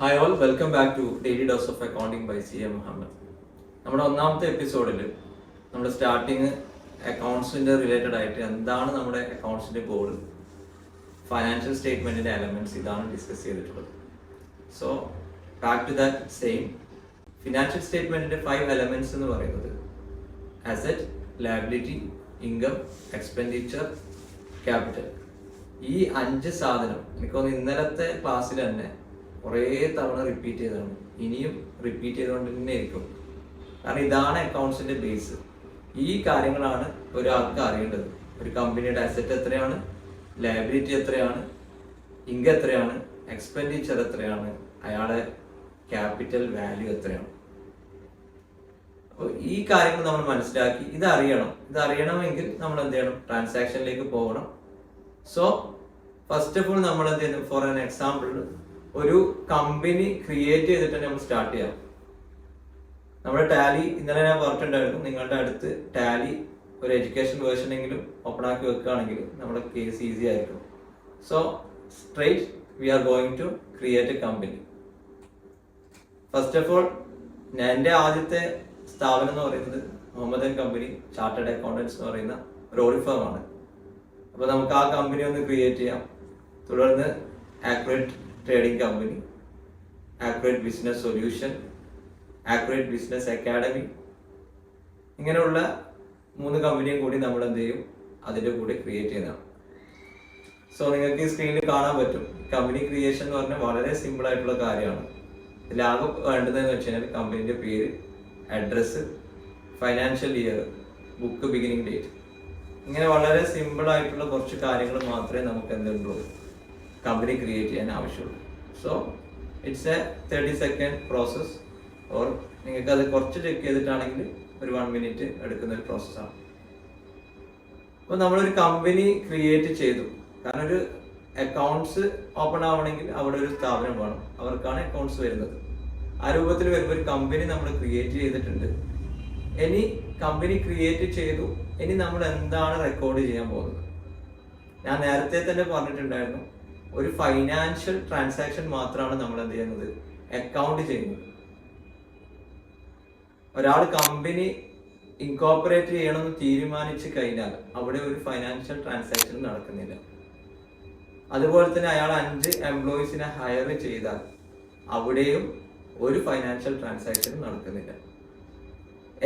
Hi all welcome back to daily dose of accounting by C M Muhammad നമ്മുടെ ഒന്നാമത്തെ എപ്പിസോഡിൽ നമ്മുടെ starting അക്കൗണ്ട്സിന്റെ related ആയിട്ട് എന്താണ് നമ്മുടെ അക്കൗണ്ട്സിന്റെ ഗോൾ ഫൈനാൻഷ്യൽ സ്റ്റേറ്റ്മെന്റിന്റെ എലമെന്റ്സ് ഇതാണ് ഡിസ്കസ് ചെയ്തിട്ടുള്ളത്. So back to that same financial സ്റ്റേറ്റ്മെന്റിന്റെ ഫൈവ് എലമെന്റ്സ് എന്ന് പറയുന്നത് asset liability income expenditure capital ഈ അഞ്ച് സാധനം എനിക്ക് ഇന്നലത്തെ ക്ലാസ്സിൽ തന്നെ കുറേ തവണ റിപ്പീറ്റ് ചെയ്തതാണ്. ഇനിയും റിപ്പീറ്റ് ചെയ്തുകൊണ്ട് തന്നെ ആയിരിക്കും. കാരണം ഇതാണ് അക്കൗണ്ട്സിന്റെ ബേസ് ഈ കാര്യങ്ങളാണ് ഒരാൾക്ക് അറിയേണ്ടത്. ഒരു കമ്പനിയുടെ അസറ്റ് എത്രയാണ്? ലയബിലിറ്റി എത്രയാണ്? ഇൻകം എത്രയാണ്? എക്സ്പെൻഡിച്ചർ എത്രയാണ്? അയാളെ ക്യാപിറ്റൽ വാല്യൂ എത്രയാണ്? അപ്പോൾ ഈ കാര്യങ്ങൾ നമ്മൾ മനസ്സിലാക്കി. ഇത് അറിയണം. ഇത് അറിയണമെങ്കിൽ നമ്മൾ എന്ത് ചെയ്യണം? ട്രാൻസാക്ഷനിലേക്ക് പോകണം. സോ ഫസ്റ്റ് ഓഫ് ഓൾ നമ്മൾ എന്ത് ചെയ്യുന്നു ഫോർ ആൻ എക്സാമ്പിൾ ഒരു കമ്പനി ക്രിയേറ്റ് ചെയ്തിട്ട് തന്നെ നമ്മൾ സ്റ്റാർട്ട് ചെയ്യാം നമ്മുടെ ടാലി ഇന്നലെ ഞാൻ പറഞ്ഞിട്ടുണ്ടായിരുന്നു നിങ്ങളുടെ അടുത്ത് ടാലി ഒരു എഡ്യൂക്കേഷൻ വേർഷൻ എങ്കിലും ഓപ്പൺ ആക്കി വെക്കുകയാണെങ്കിൽ നമ്മുടെ കേസ് ഈസി ആയിരിക്കും. So straight we are going to create a company first of all എന്റെ ആദ്യത്തെ സ്ഥാപനം എന്ന് പറയുന്നത് മുഹമ്മദൻ കമ്പനി ചാർട്ടേഡ് അക്കൗണ്ടൻസ് എന്ന് പറയുന്ന ഒരു ഓഡി ഫേം ആണ്. അപ്പോൾ നമുക്ക് ആ കമ്പനി ഒന്ന് ക്രിയേറ്റ് ചെയ്യാം. തുടർന്ന് accurate trading company accurate business solution accurate business academy ഇങ്ങനെയുള്ള മൂന്ന് കമ്പനിയും കൂടി നമ്മൾ എന്ത് ചെയ്യും? അതിന്റെ കൂടെ ക്രിയേറ്റ് ചെയ്യുന്നതാണ്. സോ നിങ്ങൾക്ക് ഈ സ്ക്രീനിൽ കാണാൻ പറ്റും. കമ്പനി ക്രിയേഷൻ എന്ന് പറഞ്ഞാൽ വളരെ സിമ്പിൾ ആയിട്ടുള്ള കാര്യമാണ്. ഇതിലാകെ വേണ്ടതെന്ന് വെച്ച് കഴിഞ്ഞാൽ കമ്പനിന്റെ പേര് address financial year book beginning date ഇങ്ങനെ വളരെ സിമ്പിൾ ആയിട്ടുള്ള കുറച്ച് കാര്യങ്ങൾ മാത്രമേ നമുക്ക് എന്തുള്ളൂ? കമ്പനി ക്രിയേറ്റ് ചെയ്യാൻ ആവശ്യമുള്ളൂ. So it's a thirty second process or നിങ്ങൾക്ക് അത് കുറച്ച് ചെക്ക് ചെയ്തിട്ടാണെങ്കിൽ ഒരു വൺ മിനിറ്റ് എടുക്കുന്ന ഒരു പ്രോസസ്സാണ് അപ്പോൾ നമ്മളൊരു കമ്പനി ക്രിയേറ്റ് ചെയ്തു. കാരണം ഒരു അക്കൗണ്ട്സ് ഓപ്പൺ ആവണമെങ്കിൽ അവിടെ ഒരു സ്ഥാപനം വേണം. അവർക്കാണ് അക്കൗണ്ട്സ് വരുന്നത്. ആ രൂപത്തിൽ വരുമ്പോൾ ഒരു കമ്പനി നമ്മൾ ക്രിയേറ്റ് ചെയ്തിട്ടുണ്ട്. ഇനി കമ്പനി ക്രിയേറ്റ് ചെയ്തു. ഇനി നമ്മൾ എന്താണ് റെക്കോർഡ് ചെയ്യാൻ പോകുന്നത്? ഞാൻ നേരത്തെ തന്നെ പറഞ്ഞിട്ടുണ്ടായിരുന്നു. ഒരു ഫൈനാൻഷ്യൽ ട്രാൻസാക്ഷൻ മാത്രമാണ് നമ്മൾ എന്ത് ചെയ്യുന്നത്? അക്കൗണ്ട് ചെയ്യുന്നത്. ഒരാൾ കമ്പനി ഇൻകോപ്പറേറ്റ് ചെയ്യണമെന്ന് തീരുമാനിച്ചു കഴിഞ്ഞാൽ അവിടെ ഒരു ഫൈനാൻഷ്യൽ ട്രാൻസാക്ഷൻ നടക്കുന്നില്ല. അതുപോലെ തന്നെ അയാൾ അഞ്ച് എംപ്ലോയീസിനെ ഹയർ ചെയ്താൽ അവിടെയും ഒരു ഫൈനാൻഷ്യൽ ട്രാൻസാക്ഷൻ നടക്കുന്നില്ല.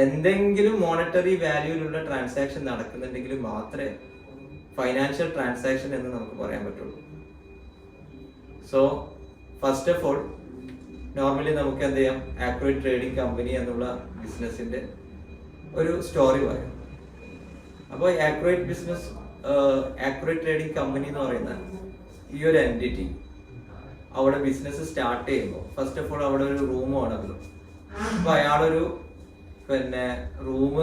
എന്തെങ്കിലും മോണിറ്ററി വാല്യൂലുള്ള ട്രാൻസാക്ഷൻ നടക്കുന്നുണ്ടെങ്കിൽ മാത്രമേ ഫൈനാൻഷ്യൽ ട്രാൻസാക്ഷൻ എന്ന് നമുക്ക് പറയാൻ പറ്റുള്ളൂ. So first of all normally നമുക്ക് എന്ത് ചെയ്യാം? ആക്യുറേറ്റ് ട്രേഡിംഗ് കമ്പനി എന്നുള്ള ബിസിനസിന്റെ ഒരു സ്റ്റോറി പറയാം. അപ്പോൾ accurate business accurate trading company എന്ന് പറയുന്ന ഈ ഒരു എന്റിറ്റി അവിടെ ബിസിനസ് സ്റ്റാർട്ട് ചെയ്യുമ്പോൾ ഫസ്റ്റ് ഓഫ് ഓൾ അവിടെ ഒരു റൂം വേണമല്ലോ. അപ്പൊ അയാളൊരു പിന്നെ റൂം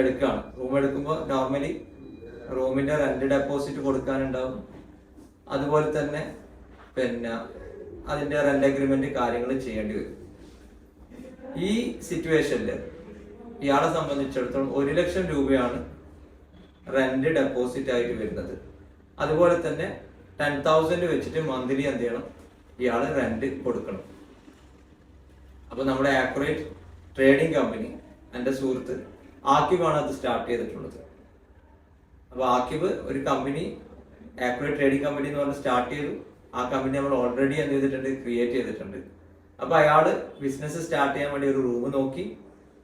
എടുക്കുകയാണ്. റൂം എടുക്കുമ്പോൾ നോർമലി റൂമിന്റെ റെന്റ് ഡെപ്പോസിറ്റ് കൊടുക്കാനുണ്ടാവും. അതുപോലെ തന്നെ പിന്നെ അതിന്റെ റെന്റ് അഗ്രിമെന്റ് കാര്യങ്ങൾ ചെയ്യേണ്ടി വരും. ഈ സിറ്റുവേഷനിൽ ഇയാളെ സംബന്ധിച്ചിടത്തോളം ഒരു ലക്ഷം രൂപയാണ് റെന്റ് ഡെപ്പോസിറ്റ് ആയിട്ട് വരുന്നത്. അതുപോലെ തന്നെ ടെൻ തൗസൻഡ് വെച്ചിട്ട് മന്ത്ലി എന്ത് ചെയ്യണം? ഇയാൾ റെന്റ് കൊടുക്കണം. അപ്പൊ നമ്മുടെ ആക്യുറേറ്റ് ട്രേഡിംഗ് കമ്പനി എന്റെ സുഹൃത്ത് ആക്കിബാണ് അത് സ്റ്റാർട്ട് ചെയ്തിട്ടുള്ളത്. അപ്പൊ ആക്കിബ് ഒരു കമ്പനി ആക്യുറേറ്റ് ട്രേഡിംഗ് കമ്പനി എന്ന് പറഞ്ഞ് സ്റ്റാർട്ട് ചെയ്തു. ആ കമ്പനി നമ്മൾ ഓൾറെഡി എന്ത് ചെയ്തിട്ടുണ്ട്? ക്രിയേറ്റ് ചെയ്തിട്ടുണ്ട്. അപ്പോൾ അയാൾ ബിസിനസ് സ്റ്റാർട്ട് ചെയ്യാൻ വേണ്ടി ഒരു റൂം നോക്കി.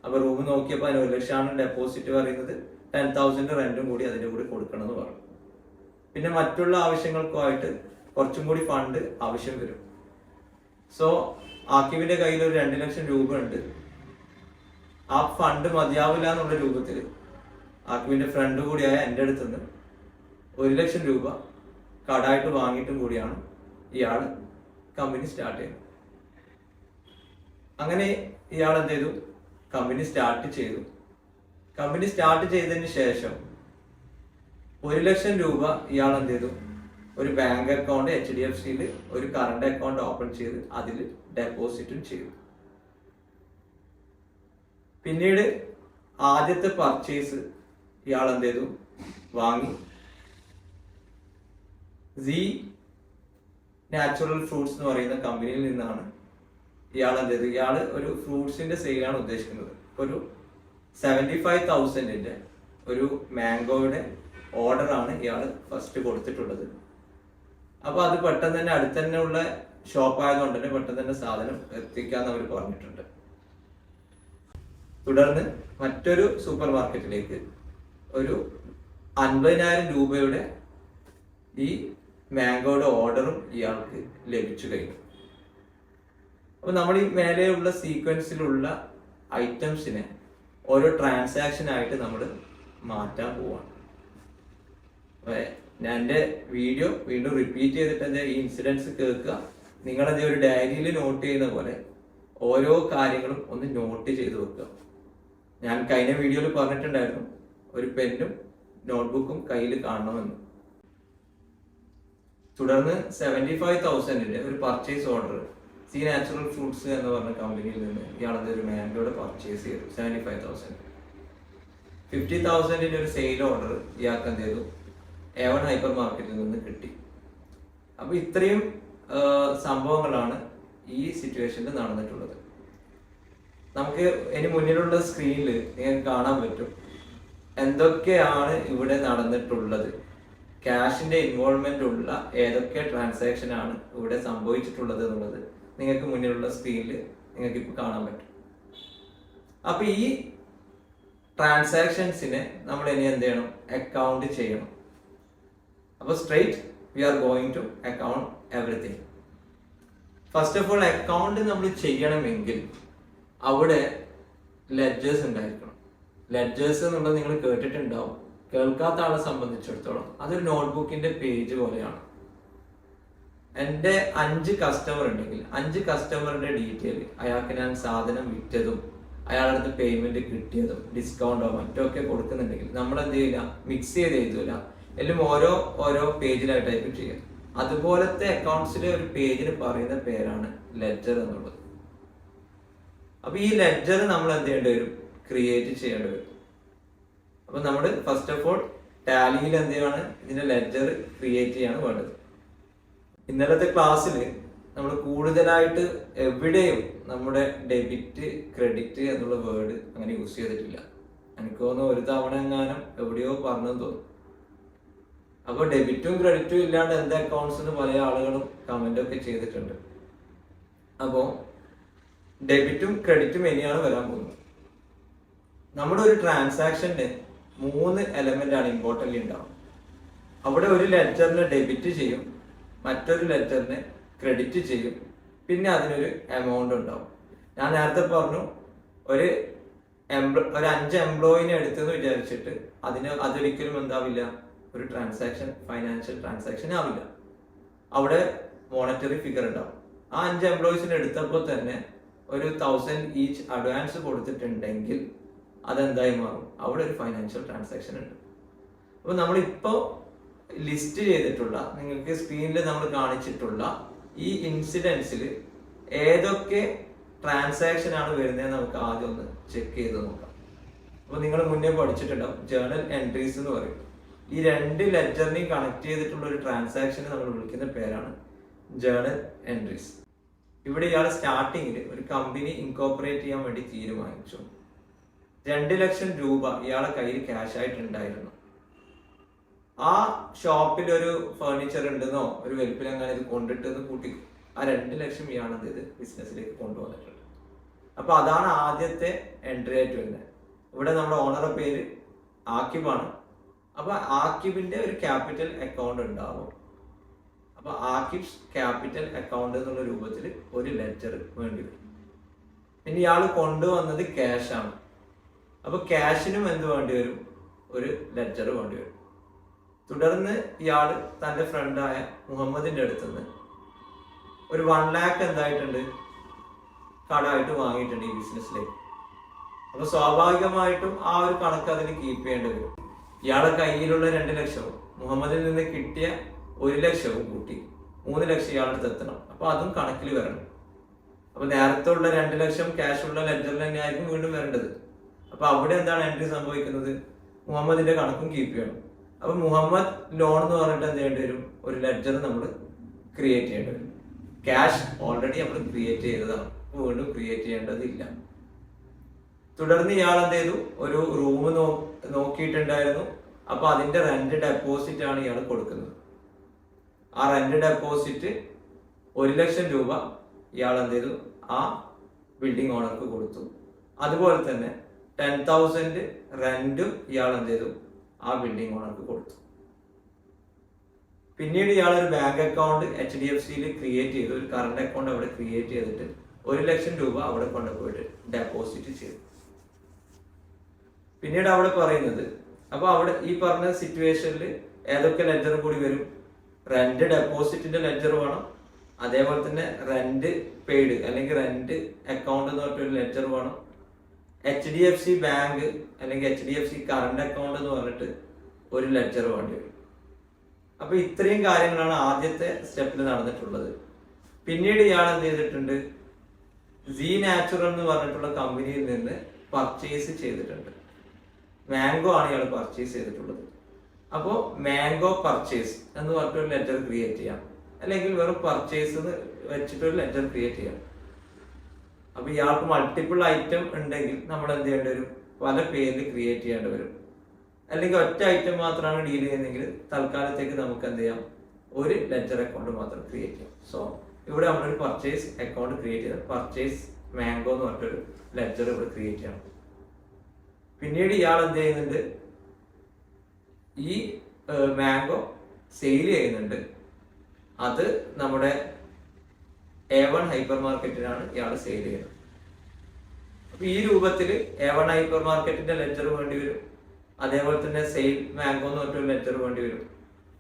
അപ്പോൾ റൂം നോക്കിയപ്പോൾ അതിന് ഒരു ലക്ഷമാണ് ഡെപ്പോസിറ്റ് പറയുന്നത്. ടെൻ തൗസൻഡ് റെന്റും കൂടി അതിന്റെ കൂടി കൊടുക്കണം എന്ന് പറഞ്ഞു. പിന്നെ മറ്റുള്ള ആവശ്യങ്ങൾക്കുമായിട്ട് കുറച്ചും കൂടി ഫണ്ട് ആവശ്യം വരും. സോ ആക്കിവിന്റെ കയ്യിൽ ഒരു രണ്ട് ലക്ഷം രൂപ ഉണ്ട് ആ ഫണ്ട് മതിയാവില്ല എന്നുള്ള രൂപത്തിൽ ആക്കിവിന്റെ ഫ്രണ്ട് കൂടിയായ എന്റെ അടുത്തുനിന്ന് ഒരു ലക്ഷം രൂപ കടായിട്ട് വാങ്ങിയിട്ടും കൂടിയാണ് ഇയാൾ കമ്പനി സ്റ്റാർട്ട് ചെയ്തത്. അങ്ങനെ ഇയാൾ എന്ത് ചെയ്തു? കമ്പനി സ്റ്റാർട്ട് ചെയ്തു. കമ്പനി സ്റ്റാർട്ട് ചെയ്തതിന് ശേഷം ഒരു ലക്ഷം രൂപ ഇയാൾ എന്ത് ചെയ്തു? ഒരു bank account H D F സിയിൽ ഒരു കറണ്ട് അക്കൗണ്ട് ഓപ്പൺ ചെയ്ത് അതിൽ ഡെപ്പോസിറ്റും ചെയ്തു. പിന്നീട് ആദ്യത്തെ പർച്ചേസ് ഇയാൾ എന്ത് ചെയ്തു? വാങ്ങി. സി നാച്ചുറൽ ഫ്രൂട്ട്സ് എന്ന് പറയുന്ന കമ്പനിയിൽ നിന്നാണ് ഇയാൾ എന്ത് ചെയ്തത്? ഇയാൾ ഒരു ഫ്രൂട്ട്സിന്റെ സെയിലാണ് ഉദ്ദേശിക്കുന്നത്. ഒരു സെവന്റി ഫൈവ് തൗസൻഡിന്റെ ഒരു മാംഗോയുടെ ഓർഡറാണ് ഇയാൾ ഫസ്റ്റ് കൊടുത്തിട്ടുള്ളത്. അപ്പോൾ അത് പെട്ടെന്ന് തന്നെ അടുത്ത് തന്നെ ഉള്ള ഷോപ്പ് ആയതുകൊണ്ട് തന്നെ പെട്ടെന്ന് തന്നെ സാധനം എത്തിക്കാന്ന് അവർ പറഞ്ഞിട്ടുണ്ട്. തുടർന്ന് മറ്റൊരു സൂപ്പർ മാർക്കറ്റിലേക്ക് ഒരു അൻപതിനായിരം രൂപയുടെ ഈ മാംഗോയുടെ ഓർഡറും ഇയാൾക്ക് ലഭിച്ചു കഴിഞ്ഞു. അപ്പൊ നമ്മൾ ഈ മേലെയുള്ള സീക്വൻസിലുള്ള ഐറ്റംസിനെ ഓരോ ട്രാൻസാക്ഷൻ ആയിട്ട് നമ്മൾ മാറ്റാൻ പോവാണ്. ഞാൻ എന്റെ വീഡിയോ വീണ്ടും റിപ്പീറ്റ് ചെയ്തിട്ട് എന്റെ ഈ ഇൻസിഡൻസ് കേൾക്കുക. നിങ്ങളത് ഒരു ഡയറിയിൽ നോട്ട് ചെയ്യുന്ന പോലെ ഓരോ കാര്യങ്ങളും ഒന്ന് നോട്ട് ചെയ്ത് വെക്കുക. ഞാൻ കഴിഞ്ഞ വീഡിയോയിൽ പറഞ്ഞിട്ടുണ്ടായിരുന്നു ഒരു പെന്നും നോട്ട്ബുക്കും കയ്യിൽ കാണണമെന്ന്. തുടർന്ന് സെവന്റി ഫൈവ് തൗസൻഡിന്റെ ഒരു purchase order C natural fruits എന്ന് പറഞ്ഞ കമ്പനിയിൽ നിന്ന് ഇയാളത് ഒരു മാംഗോയുടെ പർച്ചേസ് ചെയ്തു സെവന്റി ഫൈവ് തൗസൻഡ് ഫിഫ്റ്റി തൗസൻഡിന്റെ ഒരു സെയിൽ ഓർഡർ ഇയാൾക്ക് എന്ത് ചെയ്തു എവൺ ഹൈപ്പർ മാർക്കറ്റിൽ നിന്ന് കിട്ടി. അപ്പോൾ ഇത്രയും സംഭവങ്ങളാണ് ഈ സിറ്റുവേഷനിൽ നടന്നിട്ടുള്ളത്. നമുക്ക് ഇനി മുന്നിലുള്ള സ്ക്രീനിൽ നിങ്ങൾക്ക് കാണാൻ പറ്റും. എന്തൊക്കെയാണ് ഇവിടെ നടന്നിട്ടുള്ളത്? ക്യാഷിന്റെ ഇൻവോൾവ്മെന്റ് ഉള്ള ഏതൊക്കെ ട്രാൻസാക്ഷൻ ആണ് ഇവിടെ സംഭവിച്ചിട്ടുള്ളത് എന്നുള്ളത് നിങ്ങൾക്ക് മുന്നിലുള്ള സ്ക്രീനിൽ നിങ്ങൾക്ക് ഇപ്പോൾ കാണാൻ പറ്റും. അപ്പൊ ഈ ട്രാൻസാക്ഷൻസിനെ നമ്മൾ ഇനി എന്ത് ചെയ്യണം? അക്കൗണ്ട് ചെയ്യണം. അപ്പൊ straight we are going to account everything first of all account നമ്മൾ ചെയ്യണമെങ്കിൽ അവിടെ ലെഡ്ജേഴ്സ് ഉണ്ടായിരിക്കണം. ലെഡ്ജേഴ്സ് എന്നുള്ളത് നിങ്ങൾ കേട്ടിട്ടുണ്ടാവും. കേൾക്കാത്ത ആളെ സംബന്ധിച്ചിടത്തോളം അതൊരു നോട്ട്ബുക്കിന്റെ പേജ് പോലെയാണ്. എന്റെ അഞ്ച് കസ്റ്റമർ ഉണ്ടെങ്കിൽ അഞ്ച് കസ്റ്റമറിന്റെ ഡീറ്റെയിൽ അയാൾക്ക് ഞാൻ സാധനം വിറ്റതും അയാളുടെ അടുത്ത് പേയ്മെന്റ് കിട്ടിയതും ഡിസ്കൗണ്ടോ മറ്റോ ഒക്കെ കൊടുക്കുന്നുണ്ടെങ്കിൽ നമ്മൾ എന്ത് ചെയ്യില്ല? മിക്സ് ചെയ്ത് എഴുതൂല. എല്ലാം ഓരോ ഓരോ പേജിലായിട്ടായിരിക്കും ചെയ്യുക. അതുപോലത്തെ അക്കൗണ്ട്സിലെ ഒരു പേജിന് പറയുന്ന പേരാണ് ലെറ്റർ എന്നുള്ളത്. അപ്പൊ ഈ ലെറ്റർ നമ്മൾ എന്ത് ചെയ്യേണ്ടി വരും? ക്രിയേറ്റ് ചെയ്യേണ്ടി വരും. അപ്പൊ നമ്മൾ ഫസ്റ്റ് ഓഫ് ഓൾ ടാലിയിൽ എന്ത് ചെയ്യാണ് ഇതിന്റെ ലെറ്റർ ക്രിയേറ്റ് ചെയ്യാണ് വേണ്ടത്. ഇന്നലത്തെ ക്ലാസ്സിൽ നമ്മൾ കൂടുതലായിട്ട് എവിടെയും നമ്മുടെ ഡെബിറ്റ് ക്രെഡിറ്റ് എന്നുള്ള വേർഡ് അങ്ങനെ യൂസ് ചെയ്തിട്ടില്ല. എനിക്ക് തോന്നുന്നു ഒരു തവണ എങ്ങാനും എവിടെയോ പറഞ്ഞെന്ന് തോന്നുന്നു. അപ്പോൾ ഡെബിറ്റും ക്രെഡിറ്റും ഇല്ലാണ്ട് എന്ത് എന്ന് പല ആളുകളും കമന്റ് ഒക്കെ ചെയ്തിട്ടുണ്ട്. അപ്പോൾ ഡെബിറ്റും ക്രെഡിറ്റും ഇനിയാണ് വരാൻ പോകുന്നത്. നമ്മുടെ ഒരു ട്രാൻസാക്ഷന്റെ മൂന്ന് എലമെന്റ് ആണ് ഇമ്പോർട്ടന്റ് ഉണ്ടാവും അവിടെ ഒരു ലെറ്ററിന് ഡെബിറ്റ് ചെയ്യും മറ്റൊരു ലെറ്ററിന് ക്രെഡിറ്റ് ചെയ്യും പിന്നെ അതിനൊരു എമൗണ്ട് ഉണ്ടാവും. ഞാൻ നേരത്തെ പറഞ്ഞു ഒരു എംപ്ലോ ഒരു അഞ്ച് എംപ്ലോയിനെ എടുത്തെന്ന് വിചാരിച്ചിട്ട് അതിന് അതൊരിക്കലും എന്താവില്ല? ഒരു ട്രാൻസാക്ഷൻ ഫൈനാൻഷ്യൽ ട്രാൻസാക്ഷൻ ആവില്ല. അവിടെ മോണിറ്ററി ഫിഗർ ഉണ്ടാവും. ആ അഞ്ച് എംപ്ലോയിസിന് എടുത്തപ്പോൾ തന്നെ ഒരു തൗസൻഡ് ഈച്ച് അഡ്വാൻസ് കൊടുത്തിട്ടുണ്ടെങ്കിൽ അതെന്തായി മാറും? അവിടെ ഒരു ഫൈനാൻഷ്യൽ ട്രാൻസാക്ഷൻ ഉണ്ട്. അപ്പോൾ നമ്മളിപ്പോൾ ലിസ്റ്റ് ചെയ്തിട്ടുള്ള നിങ്ങൾക്ക് സ്ക്രീനിൽ നമ്മൾ കാണിച്ചിട്ടുള്ള ഈ ഇൻസിഡൻസിൽ ഏതൊക്കെ ട്രാൻസാക്ഷൻ ആണ് വരുന്നത് നമുക്ക് ആദ്യം ഒന്ന് ചെക്ക് ചെയ്ത് നോക്കാം. അപ്പോൾ നിങ്ങൾ മുന്നേ പഠിച്ചിട്ടുണ്ടാവും ജേണൽ എൻട്രീസ് എന്ന് പറയും. ഈ രണ്ട് ലെറ്ററിനെയും കണക്ട് ചെയ്തിട്ടുള്ള ഒരു ട്രാൻസാക്ഷനെ നമ്മൾ വിളിക്കുന്ന പേരാണ് ജേണൽ എൻട്രീസ് ഇവിടെ ഇയാൾ സ്റ്റാർട്ടിങ്ങിൽ ഒരു കമ്പനി ഇൻകോപ്പറേറ്റ് ചെയ്യാൻ വേണ്ടി തീരുമാനിച്ചു. രണ്ട് ലക്ഷം രൂപ ഇയാളെ കയ്യിൽ ക്യാഷ് ആയിട്ടുണ്ടായിരുന്നു. ആ ഷോപ്പിൽ ഒരു ഫർണിച്ചർ ഉണ്ടെന്നോ ഒരു വെൽപ്പിൽ അങ്ങനെ ഇത് കൊണ്ടിട്ട് കൂട്ടി ആ രണ്ട് ലക്ഷം ഇയാളത് ചെയ്ത്? ബിസിനസ്സിലേക്ക് കൊണ്ടുവന്നിട്ടുണ്ട്. അപ്പൊ അതാണ് ആദ്യത്തെ എൻട്രി ആയിട്ട് വരുന്നത്. ഇവിടെ നമ്മുടെ ഓണറുടെ പേര് ആക്കിബാണ് അപ്പൊ ആക്കിബിന്റെ ഒരു ക്യാപിറ്റൽ അക്കൗണ്ട് ഉണ്ടാവും. അപ്പൊ ആക്കിബ്സ് ക്യാപിറ്റൽ അക്കൗണ്ട് എന്നുള്ള രൂപത്തിൽ ഒരു ലെറ്റർ വേണ്ടി വരും. ഇനി ഇയാൾ കൊണ്ടുവന്നത് ക്യാഷ് ആണ്. അപ്പൊ ക്യാഷിനും എന്ത് വേണ്ടി വരും? ഒരു ലെറ്റർ വേണ്ടി വരും. തുടർന്ന് ഇയാൾ തന്റെ ഫ്രണ്ടായ മുഹമ്മദിന്റെ അടുത്ത് നിന്ന് ഒരു വൺ ലാക്ക് എന്തായിട്ടുണ്ട്? കടമായിട്ട് വാങ്ങിയിട്ടുണ്ട് ഈ ബിസിനസ്സിലേക്ക് അപ്പൊ സ്വാഭാവികമായിട്ടും ആ ഒരു കണക്ക് അതിന് കീപ്പ് ചെയ്യേണ്ടി വരും. ഇയാളെ കയ്യിലുള്ള രണ്ട് ലക്ഷവും മുഹമ്മദിൽ നിന്ന് കിട്ടിയ ഒരു ലക്ഷവും കൂട്ടി മൂന്ന് ലക്ഷം ഇയാളുടെ അടുത്ത് എത്തണം. അപ്പൊ അതും കണക്കിൽ വരണം. അപ്പൊ നേരത്തെ ഉള്ള രണ്ട് ലക്ഷം ക്യാഷ് ഉള്ള ലെഡ്ജറിൽ തന്നെയായിരിക്കും വീണ്ടും വരേണ്ടത്. അപ്പൊ അവിടെ എന്താണ് എൻട്രി സംഭവിക്കുന്നത്? മുഹമ്മദിന്റെ കണക്കും കീപ്പ് ചെയ്യണം. അപ്പൊ മുഹമ്മദ് ലോൺ എന്ന് പറഞ്ഞിട്ട് എന്ത് ചെയ്യേണ്ടി വരും? ഒരു ലെഡ്ജർ നമ്മൾ ക്രിയേറ്റ് ചെയ്യേണ്ടി വരും. ക്യാഷ് ഓൾറെഡി നമ്മൾ ക്രിയേറ്റ് ചെയ്തതാണ്. വീണ്ടും ക്രിയേറ്റ് ചെയ്യേണ്ടതില്ല. തുടർന്ന് ഇയാൾ എന്ത് ചെയ്തു? ഒരു റൂം നോ നോക്കിയിട്ടുണ്ടായിരുന്നു. അപ്പൊ അതിന്റെ റെന്റ് ഡെപ്പോസിറ്റ് ആണ് ഇയാൾ കൊടുക്കുന്നത്. ആ റെന്റ് ഡെപ്പോസിറ്റ് ഒരു ലക്ഷം രൂപ ഇയാൾ എന്ത് ചെയ്തു? ആ ബിൽഡിംഗ് ഓണർക്ക് കൊടുത്തു. അതുപോലെ തന്നെ ടെൻ തൗസൻഡ് റെന്റും ഇയാൾ എന്ത് ചെയ്തു? ആ ബിൽഡിംഗ് ഓണർക്ക് കൊടുത്തു. പിന്നീട് ഇയാൾ ഒരു bank account H D F സിയിൽ ക്രിയേറ്റ് ചെയ്തു. ഒരു കറണ്ട് അക്കൗണ്ട് അവിടെ ക്രിയേറ്റ് ചെയ്തിട്ട് ഒരു ലക്ഷം രൂപ അവിടെ കൊണ്ടുപോയിട്ട് ഡെപ്പോസിറ്റ് ചെയ്തു. പിന്നീട് അവിടെ പറയുന്നത് അപ്പൊ അവിടെ ഈ പറഞ്ഞ സിറ്റുവേഷനിൽ ഏതൊക്കെ ലെറ്റർ കൂടി വരും? റെന്റ് ഡെപ്പോസിറ്റിന്റെ ലെറ്റർ വേണം. അതേപോലെ തന്നെ റെന്റ് പെയ്ഡ് അല്ലെങ്കിൽ റെന്റ് അക്കൗണ്ട് എന്ന് പറഞ്ഞിട്ടൊരു ലെറ്റർ വേണം. H D F C bank അല്ലെങ്കിൽ H D F C current account എന്ന് പറഞ്ഞിട്ട് ഒരു ലെറ്റർ വേണ്ടി വരും. അപ്പൊ ഇത്രയും കാര്യങ്ങളാണ് ആദ്യത്തെ സ്റ്റെപ്പിൽ നടന്നിട്ടുള്ളത്. പിന്നീട് ഇയാൾ എന്ത് ചെയ്തിട്ടുണ്ട്? സി നാച്ചുറൽ എന്ന് പറഞ്ഞിട്ടുള്ള കമ്പനിയിൽ നിന്ന് പർച്ചേസ് ചെയ്തിട്ടുണ്ട്. മാംഗോ ആണ് ഇയാൾ പർച്ചേസ് ചെയ്തിട്ടുള്ളത്. അപ്പോൾ മാംഗോ പർച്ചേസ് എന്ന് പറഞ്ഞിട്ടൊരു ലെറ്റർ ക്രിയേറ്റ് ചെയ്യാം. അല്ലെങ്കിൽ വെറും പർച്ചേസ് എന്ന് വെച്ചിട്ടൊരു ലെറ്റർ ക്രിയേറ്റ് ചെയ്യാം. അപ്പൊ ഇയാൾക്ക് മൾട്ടിപ്പിൾ ഐറ്റം ഉണ്ടെങ്കിൽ നമ്മൾ എന്ത് ചെയ്യേണ്ടി വരും? പല പേരിൽ ക്രിയേറ്റ് ചെയ്യേണ്ടി വരും. അല്ലെങ്കിൽ ഒറ്റ ഐറ്റം മാത്രമാണ് ഡീൽ ചെയ്യുന്നതെങ്കിൽ തൽക്കാലത്തേക്ക് നമുക്ക് എന്ത് ചെയ്യാം? ഒരു ലെറ്റർ അക്കൗണ്ട് മാത്രം ക്രിയേറ്റ് ചെയ്യാം. സോ ഇവിടെ നമ്മളൊരു പർച്ചേസ് അക്കൗണ്ട് ക്രിയേറ്റ് ചെയ്ത് പർച്ചേസ് മാംഗോ എന്ന് പറഞ്ഞിട്ടൊരു ലെറ്റർ ഇവിടെ ക്രിയേറ്റ് ചെയ്യണം. പിന്നീട് ഇയാൾ എന്ത് ചെയ്യുന്നുണ്ട്? ഈ മാംഗോ സെയിൽ ചെയ്യുന്നുണ്ട്. അത് നമ്മുടെ എ വൺ ഹൈപ്പർ മാർക്കറ്റിനാണ് ഇയാൾ സെയിൽ ചെയ്യുന്നത് അപ്പൊ ഈ രൂപത്തിൽ എ വൺ ഹൈപ്പർ മാർക്കറ്റിന്റെ ലെറ്റർ വേണ്ടി വരും. അതേപോലെ തന്നെ സെയിൽ മാംഗോ എന്ന് പറഞ്ഞൊരു ലെറ്റർ വേണ്ടി വരും.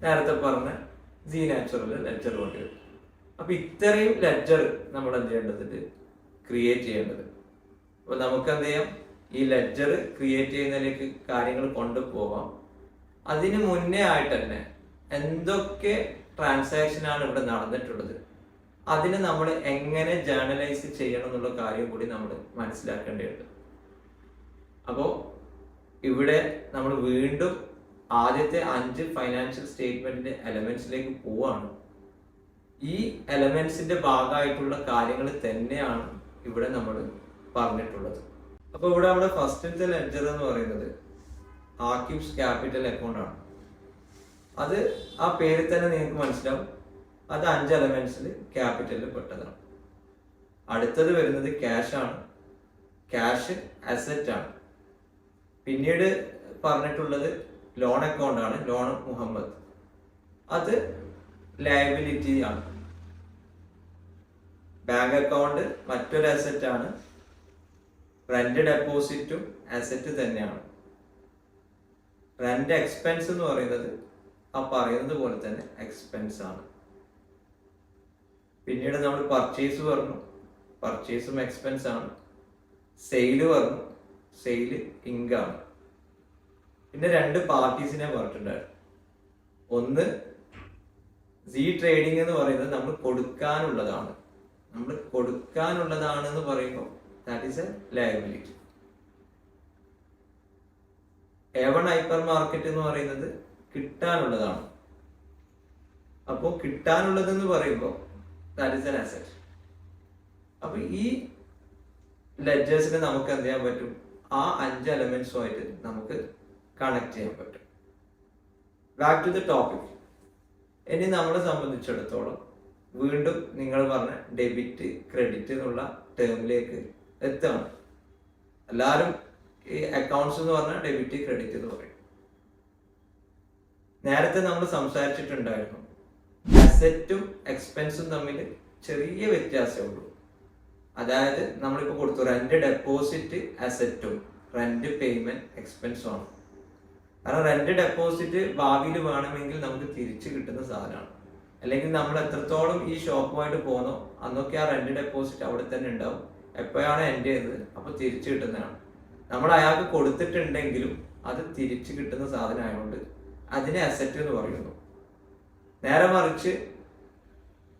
നേരത്തെ പറഞ്ഞ ജി നാച്ചുറൽ ലെറ്റർ വേണ്ടി വരും. അപ്പൊ ഇത്രയും ലെറ്റർ നമ്മൾ എന്ത് ചെയ്യേണ്ടതുണ്ട്? ക്രിയേറ്റ് ചെയ്യേണ്ടത്. അപ്പൊ നമുക്ക് എന്ത് ചെയ്യാം? ഈ ലെറ്റർ ക്രിയേറ്റ് ചെയ്യുന്നതിലേക്ക് കാര്യങ്ങൾ കൊണ്ടുപോവാം. അതിന് മുന്നേ ആയിട്ട് തന്നെ എന്തൊക്കെ ട്രാൻസാക്ഷൻ ആണ് ഇവിടെ നടന്നിട്ടുള്ളത്? അതിന് നമ്മൾ എങ്ങനെ ജേർണലൈസ് ചെയ്യണം എന്നുള്ള കാര്യം കൂടി നമ്മൾ മനസ്സിലാക്കേണ്ടതുണ്ട്. അപ്പോൾ ഇവിടെ നമ്മൾ വീണ്ടും ആദ്യത്തെ അഞ്ച് ഫൈനാൻഷ്യൽ സ്റ്റേറ്റ്മെന്റിന്റെ എലമെന്റ്സിലേക്ക് പോവാണ്. ഈ എലമെന്റ്സിന്റെ ഭാഗമായിട്ടുള്ള കാര്യങ്ങൾ തന്നെയാണ് ഇവിടെ നമ്മൾ പറഞ്ഞിട്ടുള്ളത്. അപ്പൊ ഇവിടെ നമ്മുടെ ഫസ്റ്റത്തെ ലെഡ്ജർ എന്ന് പറയുന്നത് ആക്യൂബ്സ് ക്യാപിറ്റൽ അക്കൗണ്ട് ആണ്. അത് ആ പേര് തന്നെ നിങ്ങൾക്ക് മനസ്സിലാവും. അത് അഞ്ച് എലമെന്റ്സിൽ ക്യാപിറ്റലിൽ പെട്ടതാണ്. അടുത്തത് വരുന്നത് ക്യാഷ് ആണ്. ക്യാഷ് അസറ്റ് ആണ്. പിന്നീട് പറഞ്ഞിട്ടുള്ളത് ലോൺ അക്കൗണ്ട് ആണ് ലോൺ മുഹമ്മദ്. അത് ലയബിലിറ്റി ആണ്. ബാങ്ക് അക്കൗണ്ട് മറ്റൊരു അസറ്റ് ആണ്. റെന്റ് ഡെപ്പോസിറ്റും അസറ്റ് തന്നെയാണ്. റെന്റ് എക്സ്പെൻസ് എന്ന് പറയുന്നത് ആ പറയുന്നത് പോലെ തന്നെ എക്സ്പെൻസ് ആണ്. പിന്നീട് നമ്മൾ പർച്ചേസ് പറഞ്ഞു പർച്ചേസും എക്സ്പെൻസ് ആണ്. സെയിൽ പറഞ്ഞു സെയിൽ ഇൻകാണ് പിന്നെ രണ്ട് പാർട്ടീസിനെ പറഞ്ഞിട്ടുണ്ടായിരുന്നു. ഒന്ന് സി ട്രേഡിംഗ് എന്ന് പറയുന്നത് നമ്മൾ കൊടുക്കാനുള്ളതാണ്. നമ്മൾ കൊടുക്കാനുള്ളതാണ് എന്ന് പറയുമ്പോൾ that is a liability A one one hyper market എന്ന് പറയുന്നത് കിട്ടാനുള്ളതാണ്. അപ്പോൾ കിട്ടാനുള്ളതെന്ന് പറയുമ്പോൾ ദാറ്റ് ഇസ് എൻ അസറ്റ് അപ്പൊ ഈ ലെറ്റേഴ്സിന് നമുക്ക് എന്ത് ചെയ്യാൻ പറ്റും? ആ അഞ്ച് എലമെന്റ്സുമായിട്ട് നമുക്ക് കണക്ട് ചെയ്യാൻ പറ്റും. ബാക്ക് ടു ദ ടോപ്പിക് ഇനി നമ്മളെ സംബന്ധിച്ചിടത്തോളം വീണ്ടും നിങ്ങൾ പറഞ്ഞ ഡെബിറ്റ് ക്രെഡിറ്റ് എന്നുള്ള ടേമിലേക്ക് എത്തണം. എല്ലാവരും ഈ അക്കൗണ്ട്സ് എന്ന് പറഞ്ഞാൽ ഡെബിറ്റ് ക്രെഡിറ്റ് എന്ന് പറയും. നേരത്തെ നമ്മൾ സംസാരിച്ചിട്ടുണ്ടായിരുന്നു അസറ്റും എക്സ്പെൻസും തമ്മിൽ ചെറിയ വ്യത്യാസമേ ഉള്ളൂ. അതായത് നമ്മളിപ്പോൾ കൊടുത്തു റെന്റ് ഡെപ്പോസിറ്റ് അസറ്റും റെന്റ് പേയ്മെന്റ് എക്സ്പെൻസും ആണ്. കാരണം റെന്റ് ഡെപ്പോസിറ്റ് ഭാവിയിൽ വേണമെങ്കിൽ നമുക്ക് തിരിച്ചു കിട്ടുന്ന സാധനമാണ്. അല്ലെങ്കിൽ നമ്മൾ എത്രത്തോളം ഈ ഷോപ്പുമായിട്ട് പോകുന്നോ അന്നൊക്കെ ആ റെന്റ് ഡെപ്പോസിറ്റ് അവിടെ തന്നെ ഉണ്ടാവും. എപ്പോഴാണ് എന്റെ ചെയ്തത് അപ്പോൾ തിരിച്ചു കിട്ടുന്നതാണ്. നമ്മൾ അയാൾക്ക് കൊടുത്തിട്ടുണ്ടെങ്കിലും അത് തിരിച്ചു കിട്ടുന്ന സാധനമായതുകൊണ്ട് അതിനെ അസറ്റ് എന്ന് പറയുന്നു. നേരെ മറിച്ച്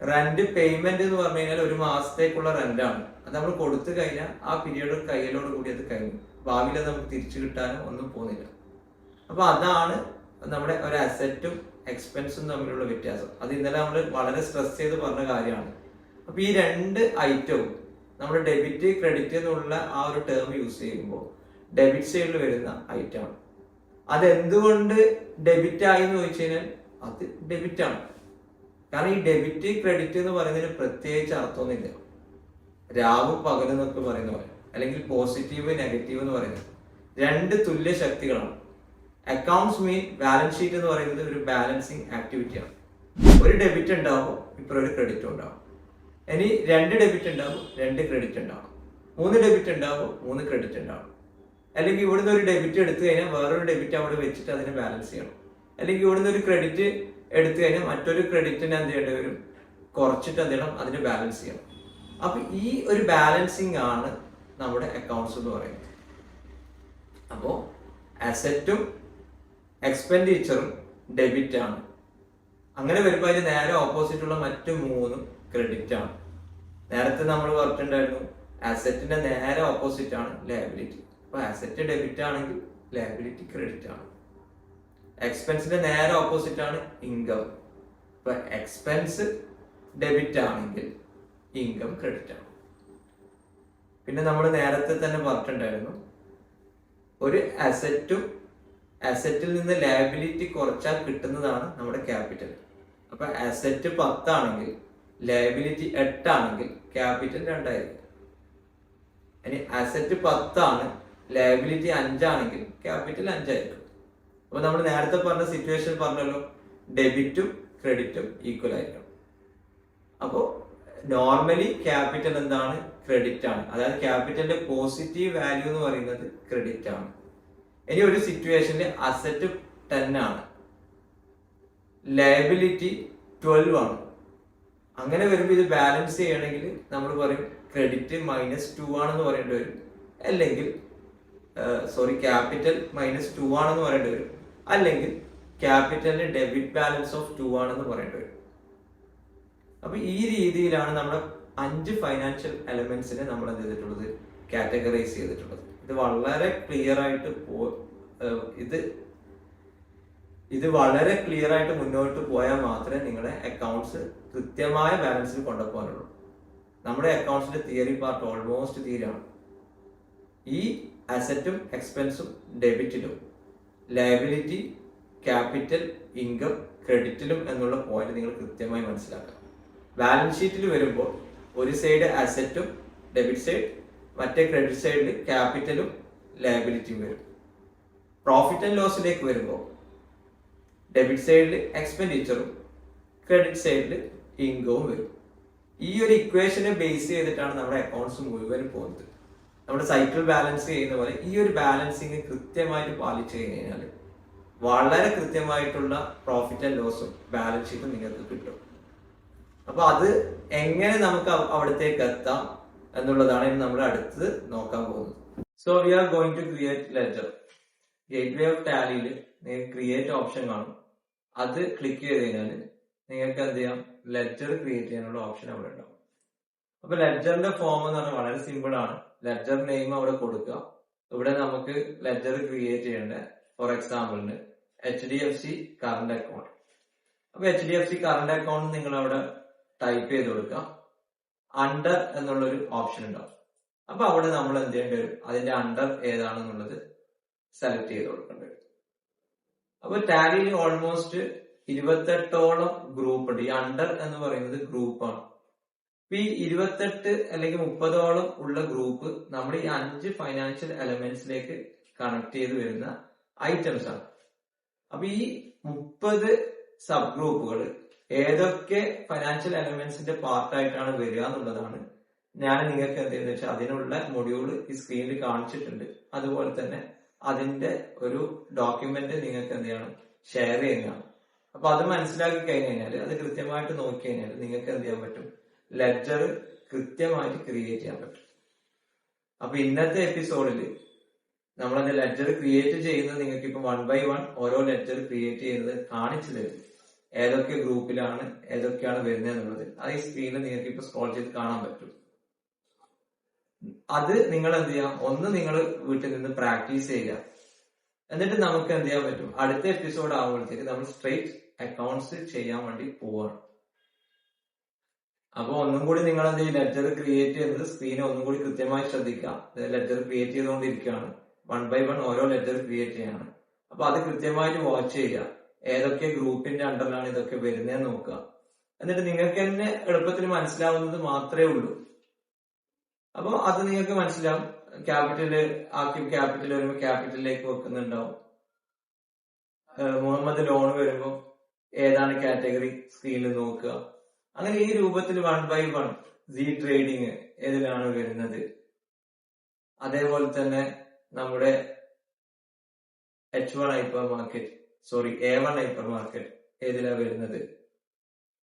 റെന്റ് പേയ്മെന്റ് എന്ന് പറഞ്ഞു കഴിഞ്ഞാൽ ഒരു മാസത്തേക്കുള്ള റെന്റാണ് അത് നമ്മൾ കൊടുത്തു കഴിഞ്ഞാൽ ആ പീരീഡ് കയ്യിലോട് കൂടി അത് കഴിഞ്ഞു. ഭാവിയിൽ അത് നമുക്ക് തിരിച്ചു കിട്ടാനും ഒന്നും പോകുന്നില്ല. അപ്പൊ അതാണ് നമ്മുടെ ഒരു അസറ്റും എക്സ്പെൻസും തമ്മിലുള്ള വ്യത്യാസം. അത് ഇന്നലെ നമ്മൾ വളരെ സ്ട്രെസ് ചെയ്ത് പറഞ്ഞ കാര്യമാണ്. അപ്പൊ ഈ രണ്ട് ഐറ്റവും നമ്മൾ ഡെബിറ്റ് ക്രെഡിറ്റ് എന്നുള്ള ആ ഒരു ടേം യൂസ് ചെയ്യുമ്പോൾ ഡെബിറ്റ് സൈഡിൽ വരുന്ന ഐറ്റമാണ് അതെന്തുകൊണ്ട് ഡെബിറ്റ് ആയി എന്ന് ചോദിച്ചു കഴിഞ്ഞാൽ അത് ഡെബിറ്റ് ആണ് കാരണം ഈ ഡെബിറ്റ് ക്രെഡിറ്റ് എന്ന് പറയുന്നതിന് പ്രത്യേകിച്ച് അർത്ഥമൊന്നുമില്ല. രാവും പകലും എന്നൊക്കെ പറയുന്ന പോലെ. അല്ലെങ്കിൽ പോസിറ്റീവ് നെഗറ്റീവ് എന്ന് പറയുന്നത്. രണ്ട് തുല്യ ശക്തികളാണ്. അക്കൗണ്ട്സ് മീൻ ബാലൻസ് ഷീറ്റ് എന്ന് പറയുന്നത് ഒരു ബാലൻസിങ് ആക്ടിവിറ്റിയാണ് ഒരു ഡെബിറ്റ് ഉണ്ടാവും ഇപ്പോൾ ഒരു ക്രെഡിറ്റ് ഉണ്ടാവും. ഇനി രണ്ട് ഡെബിറ്റ് ഉണ്ടാവും രണ്ട് ക്രെഡിറ്റ് ഉണ്ടാവും. മൂന്ന് ഡെബിറ്റ് ഉണ്ടാവും മൂന്ന് ക്രെഡിറ്റ് ഉണ്ടാവും. അല്ലെങ്കിൽ ഇവിടുന്ന് ഒരു ഡെബിറ്റ് എടുത്തു കഴിഞ്ഞാൽ വേറൊരു ഡെബിറ്റ് അവിടെ വെച്ചിട്ട് അതിനെ ബാലൻസ് ചെയ്യണം. അല്ലെങ്കിൽ ഇവിടുന്ന് ഒരു ക്രെഡിറ്റ് എടുത്തു കഴിഞ്ഞാൽ മറ്റൊരു ക്രെഡിറ്റിനെ എന്ത് ചെയ്യേണ്ടി വരും? കുറച്ചിട്ട് എന്ത് ചെയ്യണം? അതിന് ബാലൻസ് ചെയ്യണം. അപ്പൊ ഈ ഒരു ബാലൻസിങ് ആണ് നമ്മുടെ അക്കൗണ്ട്സ് എന്ന് പറയുന്നത്. അപ്പോൾ അസറ്റും എക്സ്പെൻഡിച്ചറും ഡെബിറ്റ് ആണ്. അങ്ങനെ വരുമ്പോൾ അതിന് നേരെ ഓപ്പോസിറ്റ് ഉള്ള മറ്റു മൂന്നും ക്രെഡിറ്റ് ആണ്. നേരത്തെ നമ്മൾ പറഞ്ഞിട്ടുണ്ടായിരുന്നു അസറ്റിന്റെ നേരെ ഓപ്പോസിറ്റ് ആണ് ലയബിലിറ്റി അപ്പൊ അസറ്റ് ഡെബിറ്റ് ആണെങ്കിൽ ലയബിലിറ്റി ക്രെഡിറ്റ് ആണ്. എക്സ്പെൻസിന്റെ നേരെ ഓപ്പോസിറ്റ് ആണ് ഇൻകം ഇപ്പൊ എക്സ്പെൻസ് ഡെബിറ്റ് ആണെങ്കിൽ ഇൻകം ക്രെഡിറ്റ് ആണ്. പിന്നെ നമ്മൾ നേരത്തെ തന്നെ പറഞ്ഞിട്ടുണ്ടായിരുന്നു ഒരു അസറ്റും അസറ്റിൽ നിന്ന് ലയബിലിറ്റി കുറച്ചാൽ കിട്ടുന്നതാണ് നമ്മുടെ ക്യാപിറ്റൽ അപ്പൊ അസറ്റ് പത്താണെങ്കിൽ ലയബിലിറ്റി എട്ടാണെങ്കിൽ ക്യാപിറ്റൽ രണ്ടായിരിക്കും. ഇനി അസറ്റ് പത്താണ് ലയബിലിറ്റി അഞ്ചാണെങ്കിൽ ക്യാപിറ്റൽ അഞ്ചായിരിക്കും. അപ്പൊ നമ്മൾ നേരത്തെ പറഞ്ഞ സിറ്റുവേഷൻ പറഞ്ഞല്ലോ. ഡെബിറ്റും ക്രെഡിറ്റും ഈക്വൽ ആയിരിക്കണം. അപ്പോൾ നോർമലി ക്യാപിറ്റൽ എന്താണ്? ക്രെഡിറ്റ് ആണ്. അതായത് ക്യാപിറ്റലിന്റെ പോസിറ്റീവ് വാല്യൂ എന്ന് പറയുന്നത് ക്രെഡിറ്റ് ആണ്. ഇനി ഒരു സിറ്റുവേഷനിൽ അസറ്റ് ടെൻ ആണ്. ലയബിലിറ്റി ട്വൽവ് ആണ്. അങ്ങനെ വരുമ്പോൾ ഇത് ബാലൻസ് ചെയ്യണമെങ്കിൽ നമ്മൾ പറയും ക്രെഡിറ്റ് മൈനസ് ടു ആണെന്ന് പറയേണ്ടി വരും. അല്ലെങ്കിൽ സോറി ക്യാപിറ്റൽ മൈനസ് ടു ആണെന്ന് പറയേണ്ടി വരും. അല്ലെങ്കിൽ ക്യാപിറ്റലിന്റെ ഡെബിറ്റ് ബാലൻസ് ഓഫ് ടു ആണെന്ന് പറയേണ്ടി വരും. അപ്പൊ ഈ രീതിയിലാണ് നമ്മുടെ അഞ്ച് ഫൈനാൻഷ്യൽ എലമെന്റ്സിനെ നമ്മൾ എന്ത് ചെയ്തിട്ടുള്ളത്? കാറ്റഗറൈസ് ചെയ്തിട്ടുള്ളത്. ഇത് വളരെ ക്ലിയർ ആയിട്ട് പോ ഇത് ഇത് വളരെ ക്ലിയർ ആയിട്ട് മുന്നോട്ട് പോയാൽ മാത്രമേ നിങ്ങളുടെ അക്കൗണ്ട്സ് കൃത്യമായ ബാലൻസിൽ കൊണ്ടുപോകാനുള്ളൂ. നമ്മുടെ അക്കൗണ്ട്സിന്റെ തിയറി പാർട്ട് ഓൾമോസ്റ്റ് തീരാണ്. ഈ അസറ്റും എക്സ്പെൻസും ഡെബിറ്റിലും ലയബിലിറ്റി ക്യാപിറ്റൽ ഇൻകം ക്രെഡിറ്റിലും എന്നുള്ള പോയിന്റ് നിങ്ങൾ കൃത്യമായി മനസ്സിലാക്കുക ബാലൻസ് ഷീറ്റിൽ വരുമ്പോൾ ഒരു സൈഡ് അസറ്റും ഡെബിറ്റ് സൈഡ് മറ്റേ ക്രെഡിറ്റ് സൈഡിൽ ക്യാപിറ്റലും ലയബിലിറ്റിയും വരും. പ്രോഫിറ്റ് ആൻഡ് ലോസിലേക്ക് വരുമ്പോൾ ഡെബിറ്റ് സൈഡിൽ എക്സ്പെൻഡിച്ചറും ക്രെഡിറ്റ് സൈഡിൽ ഇൻകവും വരും. ഈ ഒരു ഇക്വേഷനെ ബേസ് ചെയ്തിട്ടാണ് നമ്മുടെ അക്കൗണ്ട്സ് മുഴുവൻ പോകുന്നത്. നമ്മുടെ സൈക്കിൾ ബാലൻസ് ചെയ്യുന്ന പോലെ ഈ ഒരു ബാലൻസിങ് കൃത്യമായിട്ട് പാലിച്ചു കഴിഞ്ഞാൽ വളരെ കൃത്യമായിട്ടുള്ള പ്രോഫിറ്റ് ആൻഡ് ലോസും ബാലൻസ് ഷീറ്റും നിങ്ങൾക്ക് കിട്ടും. അപ്പൊ അത് എങ്ങനെ നമുക്ക് അവ- അവിടത്തേക്ക് എത്താം എന്നുള്ളതാണ് ഇനി നമ്മൾ അടുത്തത് നോക്കാൻ പോകുന്നത്. So we are going to create ledger gateway of ടാലിയിൽ നിങ്ങൾക്ക് ക്രിയേറ്റ് ഓപ്ഷൻ കാണും. അത് ക്ലിക്ക് ചെയ്ത് കഴിഞ്ഞാൽ നിങ്ങൾക്ക് എന്ത് ചെയ്യാം? ലെഡ്ജർ ക്രിയേറ്റ് ചെയ്യാനുള്ള ഓപ്ഷൻ അവിടെ ഉണ്ടാവും. അപ്പൊ ലെഡ്ജറിന്റെ ഫോം എന്ന് പറഞ്ഞാൽ വളരെ സിമ്പിൾ ആണ്. ലെഡ്ജർ നെയിം അവിടെ കൊടുക്കുക. ഇവിടെ നമുക്ക് ലെറ്റർ ക്രിയേറ്റ് ചെയ്യേണ്ട for എക്സാമ്പിളിന് H D F C current account അപ്പൊ H D F C current account നിങ്ങൾ അവിടെ ടൈപ്പ് ചെയ്ത് കൊടുക്കുക. അണ്ടർ എന്നുള്ളൊരു ഓപ്ഷൻ ഉണ്ടാവും. അപ്പൊ അവിടെ നമ്മൾ എന്ത് ചെയ്യേണ്ടി വരും? അതിന്റെ അണ്ടർ ഏതാണെന്നുള്ളത് സെലക്ട് ചെയ്ത് കൊടുക്കേണ്ടി വരും. അപ്പൊ ടാലിയിൽ ഓൾമോസ്റ്റ് ഇരുപത്തെട്ടോളം ഗ്രൂപ്പ് ഉണ്ട്. ഈ അണ്ടർ എന്ന് പറയുന്നത് ഗ്രൂപ്പാണ് ഈ ഇരുപത്തെട്ട് അല്ലെങ്കിൽ മുപ്പതോളം ഉള്ള ഗ്രൂപ്പ് നമ്മൾ ഈ അഞ്ച് ഫൈനാൻഷ്യൽ എലമെന്റ്സിലേക്ക് കണക്ട് ചെയ്ത് വരുന്ന ഐറ്റംസ് ആണ്. അപ്പൊ ഈ മുപ്പത് സബ് ഗ്രൂപ്പുകൾ ഏതൊക്കെ ഫൈനാൻഷ്യൽ എലമെന്റ്സിന്റെ പാർട്ടായിട്ടാണ് വരിക എന്നുള്ളതാണ് ഞാൻ നിങ്ങൾക്ക് എന്ത് ചെയ്യുന്നത് വെച്ചാൽ അതിനുള്ള മൊഡ്യൂൾ ഈ സ്ക്രീനിൽ കാണിച്ചിട്ടുണ്ട്. അതുപോലെ തന്നെ അതിന്റെ ഒരു ഡോക്യുമെന്റ് നിങ്ങൾക്ക് എന്ത് ചെയ്യണം? ഷെയർ ചെയ്യുന്നതാണ്. അപ്പൊ അത് മനസ്സിലാക്കി കഴിഞ്ഞു കഴിഞ്ഞാൽ അത് കൃത്യമായിട്ട് നോക്കി കഴിഞ്ഞാൽ നിങ്ങൾക്ക് എന്ത് ചെയ്യാൻ പറ്റും? ലെഡ്ജർ കൃത്യമായിട്ട് ക്രിയേറ്റ് ചെയ്യാൻ പറ്റും. അപ്പൊ ഇന്നത്തെ എപ്പിസോഡിൽ നമ്മളത് ലെറ്റർ ക്രിയേറ്റ് ചെയ്യുന്നത് നിങ്ങൾക്ക് ഇപ്പൊ വൺ ബൈ വൺ ഓരോ ലെറ്റർ ക്രിയേറ്റ് ചെയ്യുന്നത് കാണിച്ചു തരും. ഏതൊക്കെ ഗ്രൂപ്പിലാണ് ഏതൊക്കെയാണ് വരുന്നത് എന്നുള്ളത്. അത് ഈ സ്ക്രീനിൽ നിങ്ങൾക്ക് ഇപ്പൊ സ്ക്രോൾ ചെയ്ത് കാണാൻ പറ്റും. അത് നിങ്ങൾ എന്ത് ചെയ്യാം? ഒന്ന് നിങ്ങൾ വീട്ടിൽ നിന്ന് പ്രാക്ടീസ് ചെയ്യുക. എന്നിട്ട് നമുക്ക് എന്ത് ചെയ്യാൻ പറ്റും? അടുത്ത എപ്പിസോഡ് ആകുമ്പോഴത്തേക്ക് നമ്മൾ സ്ട്രേറ്റ് അക്കൗണ്ട്സ് ചെയ്യാൻ വേണ്ടി പോവാണ്. അപ്പൊ ഒന്നും കൂടി നിങ്ങൾ എന്ത് ലെറ്റർ ക്രിയേറ്റ് ചെയ്യുന്നത് സ്ക്രീനെ ഒന്നും കൂടി കൃത്യമായി ശ്രദ്ധിക്കാം. ലെറ്റർ ക്രിയേറ്റ് ചെയ്തുകൊണ്ടിരിക്കുകയാണ്. വൺ ബൈ വൺ ഓരോ ലെറ്റർ ക്രിയേറ്റ് ചെയ്യാണ്. അപ്പൊ അത് കൃത്യമായിട്ട് വാച്ച് ചെയ്യുക. ഏതൊക്കെ ഗ്രൂപ്പിന്റെ അണ്ടറിലാണ് ഇതൊക്കെ വരുന്നത് നോക്കുക. എന്നിട്ട് നിങ്ങൾക്ക് തന്നെ എളുപ്പത്തിൽ മനസ്സിലാവുന്നത് മാത്രമേ ഉള്ളൂ. അപ്പൊ അത് നിങ്ങൾക്ക് മനസ്സിലാവും. ക്യാപിറ്റൽ ആക്കി ക്യാപിറ്റൽ വരുമ്പോൾ ക്യാപിറ്റലിലേക്ക് വെക്കുന്നുണ്ടാവും. മുഹമ്മദ് ലോൺ വരുമ്പോൾ ഏതാണ് കാറ്റഗറി സ്ക്രീനിൽ നോക്കുക. അങ്ങനെ ഈ രൂപത്തിൽ one by one C trading ഏതിലാണ് വരുന്നത്? അതേപോലെ തന്നെ നമ്മുടെ H one hypermarket sorry A one hypermarket ഏതിലാ വരുന്നത്?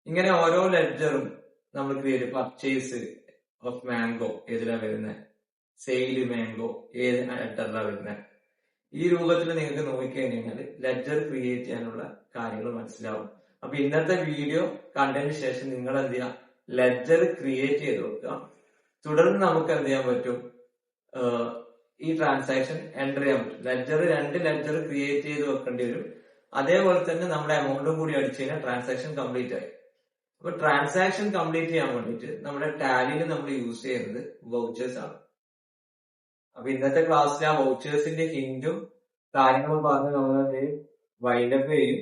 ഇങ്ങനെ ഓരോ ലെഡ്ജറും നമ്മൾ ക്രിയേറ്റ് പർച്ചേസ് ഓഫ് മാംഗോ ഏതിലാ വരുന്നത് സെയിൽ മാംഗോ ഏത് ലെറ്ററിലാ വരുന്നത് ഈ രൂപത്തിൽ നിങ്ങൾക്ക് നോക്കിക്കഴിഞ്ഞാൽ ലെഡ്ജർ ക്രിയേറ്റ് ചെയ്യാനുള്ള കാര്യങ്ങൾ മനസ്സിലാവും. അപ്പൊ ഇന്നത്തെ വീഡിയോ കണ്ടതിന് ശേഷം നിങ്ങൾ എന്ത് ചെയ്യാം ലെഡ്ജർ ക്രിയേറ്റ് ചെയ്ത് കൊടുക്കുക തുടർന്ന് നമുക്ക് എന്ത് ചെയ്യാൻ പറ്റും ഈ ട്രാൻസാക്ഷൻ എന്റർ ചെയ്യാൻ പറ്റും. ലെഡ്ജർ രണ്ട് ലെഡ്ജർ ക്രിയേറ്റ് ചെയ്ത് വെക്കേണ്ടി വരും. അതേപോലെ തന്നെ നമ്മുടെ എമൗണ്ടും കൂടി അടിച്ചു കഴിഞ്ഞാൽ ട്രാൻസാക്ഷൻ കംപ്ലീറ്റ് ആയി. അപ്പൊ ട്രാൻസാക്ഷൻ കംപ്ലീറ്റ് ചെയ്യാൻ വേണ്ടിയിട്ട് നമ്മുടെ ടാലിയിൽ നമ്മൾ യൂസ് ചെയ്യുന്നത് വൗച്ചേഴ്സ് ആണ്. അപ്പൊ ഇന്നത്തെ ക്ലാസ്സിൽ ആ വൗച്ചേഴ്സിന്റെ ഹിന്റും കാര്യങ്ങളും പറഞ്ഞ് നമ്മൾ വൈൻഡപ്പ് ചെയ്യും.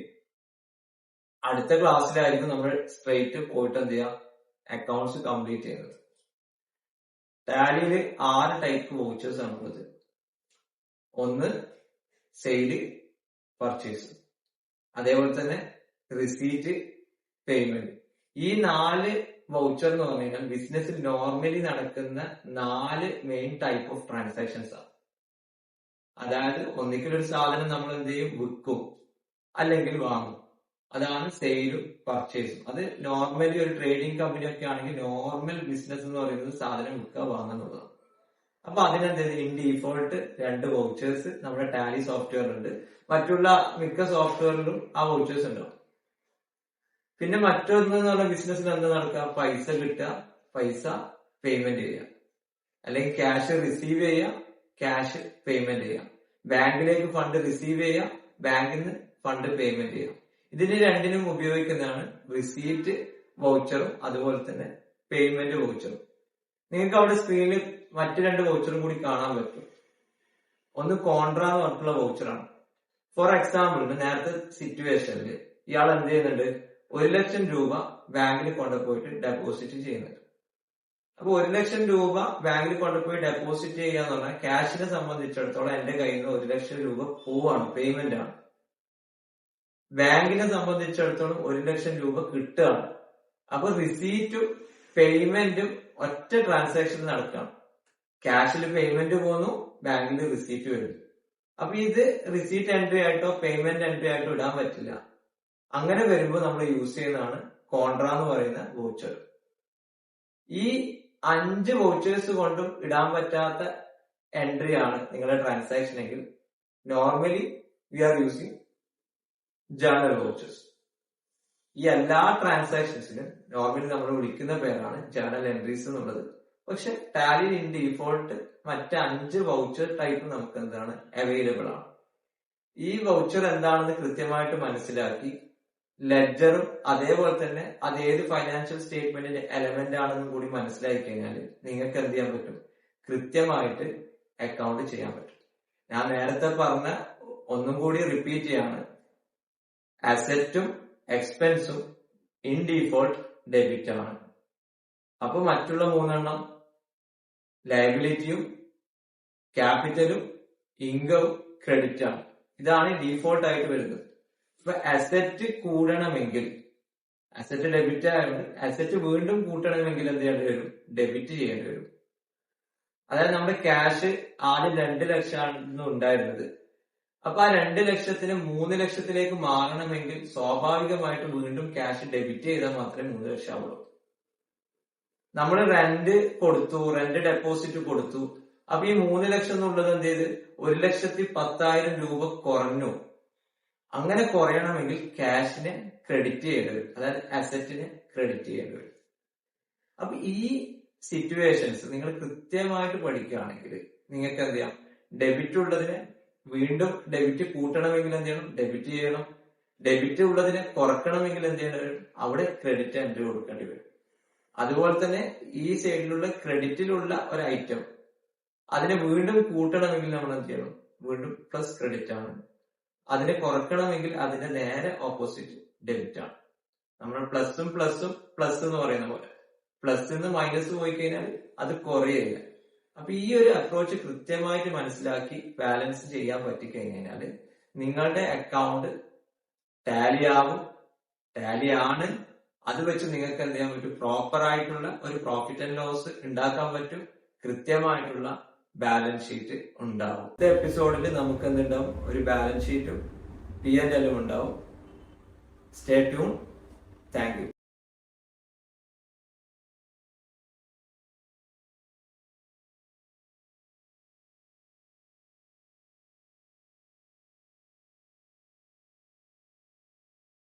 അടുത്ത ക്ലാസ്സിലായിരിക്കും നമ്മൾ സ്ട്രെയിറ്റ് പോയിട്ട് എന്ത് ചെയ്യുക അക്കൗണ്ട്സ് കംപ്ലീറ്റ് ചെയ്യുന്നത്. ടാലിയിൽ ആറ് ടൈപ്പ് വൗച്ചേഴ്സ് ഉള്ളത്. ഒന്ന് സെയിൽ പർച്ചേസ് അതേപോലെ തന്നെ റിസീറ്റ് പേയ്മെന്റ് ഈ നാല് വൗച്ചർ എന്ന് പറഞ്ഞു കഴിഞ്ഞാൽ ബിസിനസ്സിൽ നോർമലി നടക്കുന്ന നാല് മെയിൻ ടൈപ്പ് ഓഫ് ട്രാൻസാക്ഷൻസ് ആണ്. അതായത് ഒന്നിക്കൽ ഒരു സാധനം നമ്മൾ എന്ത് ചെയ്യും? വിൽക്കും. അല്ലെങ്കിൽ വാങ്ങും. അതാണ് സെയിലും പർച്ചേസും അത് നോർമലി ഒരു ട്രേഡിംഗ് കമ്പനി ഒക്കെ ആണെങ്കിൽ നോർമൽ ബിസിനസ് എന്ന് പറയുന്നത് സാധനം വിൽക്കുക വാങ്ങുന്നതാണ് അപ്പൊ അതിനെന്ത് ഇൻ ഡീഫോൾട്ട് രണ്ട് വൗച്ചേഴ്സ് നമ്മുടെ ടാലി സോഫ്റ്റ്വെയർ ഉണ്ട്. മറ്റുള്ള മിക്ക സോഫ്റ്റ്വെയറിലും ആ വൗച്ചേഴ്സ് ഉണ്ടാവും. പിന്നെ മറ്റൊന്ന് എന്ന് പറഞ്ഞ ബിസിനസ്സിൽ എന്താ നടക്കുക? പൈസ കിട്ടുക പൈസ പേയ്മെന്റ് ചെയ്യുക. അല്ലെങ്കിൽ ക്യാഷ് റിസീവ് ചെയ്യുക ക്യാഷ് പേയ്മെന്റ് ചെയ്യുക. ബാങ്കിലേക്ക് ഫണ്ട് റിസീവ് ചെയ്യുക ബാങ്കിൽ നിന്ന് ഫണ്ട് പേയ്മെന്റ് ചെയ്യുക. ഇതിന് രണ്ടിനും ഉപയോഗിക്കുന്നതാണ് റിസീറ്റ് വൗച്ചറും അതുപോലെ തന്നെ പേയ്മെന്റ് വൗച്ചറും നിങ്ങൾക്ക് അവിടെ സ്ക്രീനിൽ മറ്റു രണ്ട് വൗച്ചറും കൂടി കാണാൻ പറ്റും. ഒന്ന് കോൺട്രാ എന്ന് പറഞ്ഞിട്ടുള്ള വൗച്ചറാണ് ഫോർ എക്സാമ്പിൾ നേരത്തെ സിറ്റുവേഷനിൽ ഇയാൾ എന്ത് ചെയ്യുന്നുണ്ട്? ഒരു ലക്ഷം രൂപ ബാങ്കിൽ കൊണ്ടുപോയിട്ട് ഡെപ്പോസിറ്റ് ചെയ്യുന്നുണ്ട്. അപ്പൊ ഒരു ലക്ഷം രൂപ ബാങ്കിൽ കൊണ്ടുപോയി ഡെപ്പോസിറ്റ് ചെയ്യുക എന്ന് പറഞ്ഞാൽ ക്യാഷിനെ സംബന്ധിച്ചിടത്തോളം എന്റെ കയ്യിൽ നിന്ന് ഒരു ലക്ഷം രൂപ പോവാണ് പേയ്മെന്റ് ആണ്. ബാങ്കിനെ സംബന്ധിച്ചിടത്തോളം ഒരു ലക്ഷം രൂപ കിട്ടുകയാണ്. അപ്പൊ റിസീറ്റും പേയ്മെന്റും ഒറ്റ ട്രാൻസാക്ഷൻ നടക്കണം. ക്യാഷിൽ പേയ്മെന്റ് പോന്നു ബാങ്കിൽ റിസീറ്റ് വരുന്നു. അപ്പൊ ഇത് റിസീറ്റ് എൻട്രി ആയിട്ടോ പേയ്മെന്റ് എൻട്രി ആയിട്ടോ ഇടാൻ പറ്റില്ല. അങ്ങനെ വരുമ്പോൾ നമ്മൾ യൂസ് ചെയ്യുന്നതാണ് കോൺട്ര എന്ന് പറയുന്ന വോച്ചർ ഈ അഞ്ച് വോച്ചേഴ്സ് കൊണ്ടും ഇടാൻ പറ്റാത്ത എൻട്രി ആണ് നിങ്ങളുടെ ട്രാൻസാക്ഷൻ എങ്കിൽ normally we are using journal vouchers ഈ എല്ലാ ട്രാൻസാക്ഷൻസിനും നോർമലി നമ്മൾ വിളിക്കുന്ന പേരാണ് ജേണൽ എൻട്രീസ് എന്നുള്ളത്. പക്ഷെ ടാലിൻ ഇൻ ഡിഫോൾട്ട് മറ്റ് അഞ്ച് വൗച്ചർ ടൈപ്പ് നമുക്ക് എന്താണ്? അവൈലബിൾ ആണ്. ഈ വൗച്ചർ എന്താണെന്ന് കൃത്യമായിട്ട് മനസ്സിലാക്കി ലെഡ്ജറും അതേപോലെ തന്നെ അത് ഏത് ഫൈനാൻഷ്യൽ സ്റ്റേറ്റ്മെന്റിന്റെ എലമെന്റ് ആണെന്നും കൂടി മനസ്സിലാക്കി കഴിഞ്ഞാൽ നിങ്ങൾക്ക് എന്ത് ചെയ്യാൻ പറ്റും? കൃത്യമായിട്ട് അക്കൗണ്ട് ചെയ്യാൻ പറ്റും. ഞാൻ നേരത്തെ പറഞ്ഞ ഒന്നും കൂടി റിപ്പീറ്റ് ചെയ്യാണ്. അസറ്റും എക്സ്പെൻസും ഇൻ ഡിഫോൾട്ട് ഡെബിറ്റ് ആണ് അപ്പൊ മറ്റുള്ള മൂന്നെണ്ണം ലയബിലിറ്റിയും ക്യാപിറ്റലും ഇൻകവും ക്രെഡിറ്റ് ആണ് ഇതാണ് ഡിഫോൾട്ട് ആയിട്ട് വരുന്നത്. ഇപ്പൊ അസറ്റ് കൂടണമെങ്കിൽ അസറ്റ് ഡെബിറ്റ് ആയതുകൊണ്ട് അസറ്റ് വീണ്ടും കൂട്ടണമെങ്കിൽ എന്ത് ചെയ്യേണ്ടി വരും? ഡെബിറ്റ് ചെയ്യേണ്ടി വരും. അതായത് നമ്മുടെ ക്യാഷ് ആദ്യം രണ്ട് ലക്ഷമാണ് ഉണ്ടായിരുന്നത്. അപ്പൊ ആ രണ്ട് ലക്ഷത്തിന് മൂന്ന് ലക്ഷത്തിലേക്ക് മാറണമെങ്കിൽ സ്വാഭാവികമായിട്ട് വീണ്ടും ക്യാഷ് ഡെബിറ്റ് ചെയ്താൽ മാത്രമേ മൂന്ന് ലക്ഷം ആവുള്ളൂ. നമ്മൾ റെന്റ് കൊടുത്തു റെന്റ് ഡെപ്പോസിറ്റ് കൊടുത്തു. അപ്പൊ ഈ മൂന്ന് ലക്ഷം എന്നുള്ളത് എന്ത് ചെയ്ത്? ഒരു ലക്ഷത്തി പത്തായിരം രൂപ കുറഞ്ഞു. അങ്ങനെ കുറയണമെങ്കിൽ ക്യാഷിനെ ക്രെഡിറ്റ് ചെയ്യേണ്ടി വരും. അതായത് അസറ്റിനെ ക്രെഡിറ്റ് ചെയ്യേണ്ടി വരും. അപ്പൊ ഈ സിറ്റുവേഷൻസ് നിങ്ങൾ കൃത്യമായിട്ട് പഠിക്കുകയാണെങ്കിൽ നിങ്ങൾക്ക് എന്ത് ചെയ്യാം? ഡെബിറ്റ് ഉള്ളതിനെ വീണ്ടും ഡെബിറ്റ് കൂട്ടണമെങ്കിൽ എന്ത് ചെയ്യണം? ഡെബിറ്റ് ചെയ്യണം. ഡെബിറ്റ് ഉള്ളതിനെ കുറക്കണമെങ്കിൽ എന്ത് ചെയ്യേണ്ടി വരും? അവിടെ ക്രെഡിറ്റ് എൻട്രി കൊടുക്കേണ്ടി വരും. അതുപോലെ തന്നെ ഈ സൈഡിലുള്ള ക്രെഡിറ്റിലുള്ള ഒരു ഐറ്റം അതിനെ വീണ്ടും കൂട്ടണമെങ്കിൽ നമ്മൾ എന്ത് ചെയ്യണം? വീണ്ടും പ്ലസ് ക്രെഡിറ്റ് ആണ്. അതിനെ കുറക്കണമെങ്കിൽ അതിന്റെ നേരെ ഓപ്പോസിറ്റ് ഡെബിറ്റ് ആണ്. നമ്മൾ പ്ലസും പ്ലസും പ്ലസ് എന്ന് പറയുന്ന പോലെ. പ്ലസ് നിന്ന് മൈനസ് പോയി കഴിഞ്ഞാൽ അത് കുറയില്ല അപ്പൊ ഈ ഒരു അപ്രോച്ച് കൃത്യമായിട്ട് മനസ്സിലാക്കി ബാലൻസ് ചെയ്യാൻ പറ്റിക്കഴിഞ്ഞാൽ നിങ്ങളുടെ അക്കൗണ്ട് ടാലി ആവും. ടാലി ആണ്. അത് വെച്ച് നിങ്ങൾക്ക് എന്ത് ചെയ്യാൻ പറ്റും? പ്രോപ്പർ ആയിട്ടുള്ള ഒരു പ്രോഫിറ്റ് ആൻഡ് ലോസ് ഉണ്ടാക്കാൻ പറ്റും. കൃത്യമായിട്ടുള്ള ബാലൻസ് ഷീറ്റ് ഉണ്ടാവും. ഇന്നത്തെ എപ്പിസോഡിൽ നമുക്ക് എന്തുണ്ടാവും ഒരു ബാലൻസ് ഷീറ്റും പി എൻ എല്ലും ഉണ്ടാവും. Stay tune thank you